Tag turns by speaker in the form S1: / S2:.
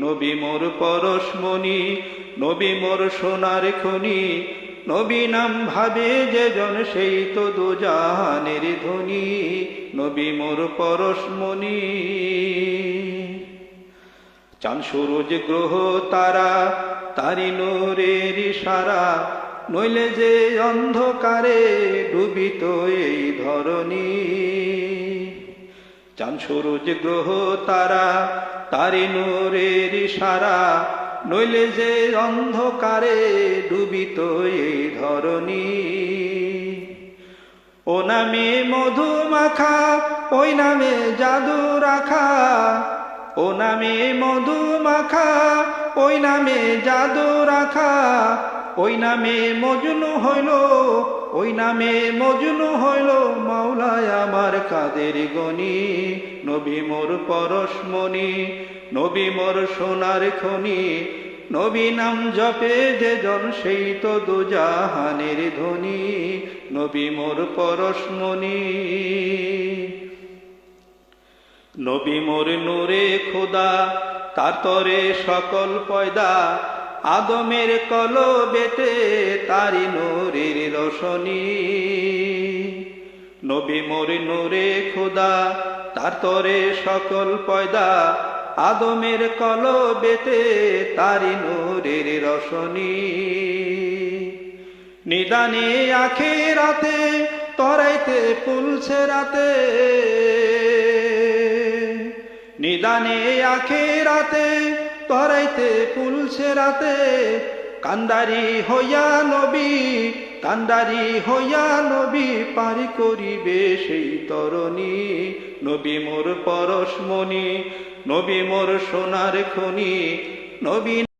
S1: নবী মোর পরশমণি নবী মোর সোনার খনি, নবী নাম ভাবে যে জন সেই তো দুজাহানের ধ্বনি নবী মোর পরশমণি চাঁদ সূরজ গ্রহ তারা, তারি নূরের সারা নইলে যে অন্ধকারে ডুবিত এই ধরনী চাঁদ সূরজ গ্রহ তারা, তারি নূরের সারা নইলে যে অন্ধকারে ডুবিত এই ধরণী। ও নামে মধু মাখা ওই নামে জাদু রাখা, ও নামে মধু মাখা ওই নামে জাদু রাখা, ওই নামে মজনু হইল, ওই নামে মজনু হইল আমার কাদের গনি? নবী মোর পরশমণি, নবী মোর সোনার খনি। নবী নাম জপে যে জন, সেই তো দুজাহানের ধ্বনি নবী মোর পরশমণি। নবী মোর নূরে খোদা, তার তরে সকল পয়দা। আদমের কল বেটে তারি নূরের রশনি। নবী মোর নূরে খোদা, তার তরে সকল পয়দা। আদমের কল বেটে তারি নূরের রশনি। নিদানে আখে রাতে তরাইতে পুলছে রাতে। নিদানে আখে রাতে তরাইতে পুলছে রাতে। কান্দারি হইয়া নবী কান্দারি হইয়া নবী পারি করিবে সেই তরণী। নবী মোর পরশমণি, নবী মোর সোনার খনি, নবী